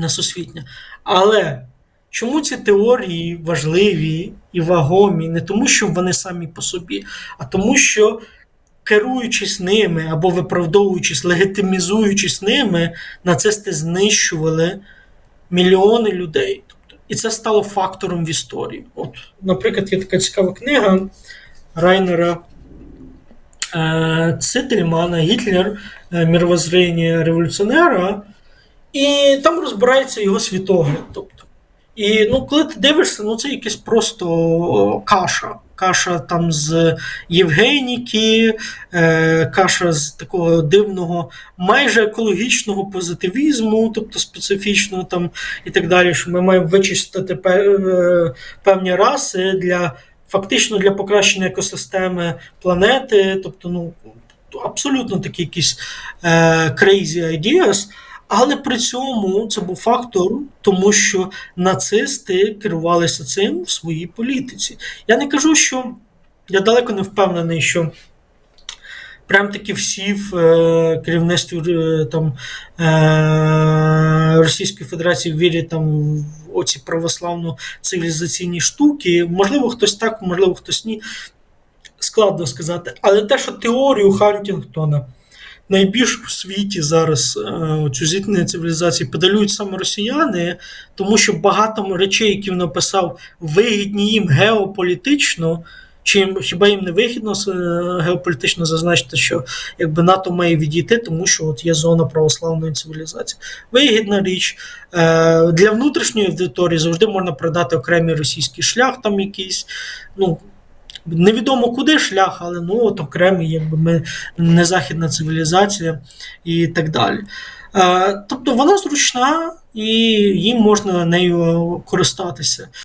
несусвітня. Але чому ці теорії важливі і вагомі? Не тому, що вони самі по собі, а тому, що керуючись ними або виправдовуючись, легітимізуючись ними, нацисти знищували мільйони людей. Тобто, і це стало фактором в історії. От, наприклад, є така цікава книга Райнера е, Цительмана Гітлер е, мировоззрення революціонера, і там розбирається його світогляд. Тобто. І ну, коли ти дивишся, ну це якась просто каша. Каша там з Євгеніки, е, каша з такого дивного, майже екологічного позитивізму, тобто специфічного там і так далі, що ми маємо вичистити е, певні раси для фактично для покращення екосистеми планети, тобто, ну абсолютно такі якісь е, crazy ideas. Але при цьому це був фактор, тому що нацисти керувалися цим в своїй політиці. Я не кажу, що я далеко не впевнений, що прям таки всі в е, керівництві е, е, Російської Федерації вірять там в оці православно-цивілізаційні штуки. Можливо, хтось так, можливо, хтось ні. Складно сказати. Але те, що теорію Хантінгтона найбільш в світі зараз е, цю зіткнення цивілізації педалюють саме росіяни, тому що багато речей, які він написав, вигідні їм геополітично. Чи хіба їм не вигідно е, геополітично зазначити, що якби НАТО має відійти, тому що от є зона православної цивілізації. Вигідна річ. Е, для внутрішньої аудиторії завжди можна продати окремий російський шлях, там якийсь. ну, Невідомо куди шлях, але ну от окремий, якби ми не західна цивілізація і так далі. Е, тобто вона зручна і їм можна нею користатися.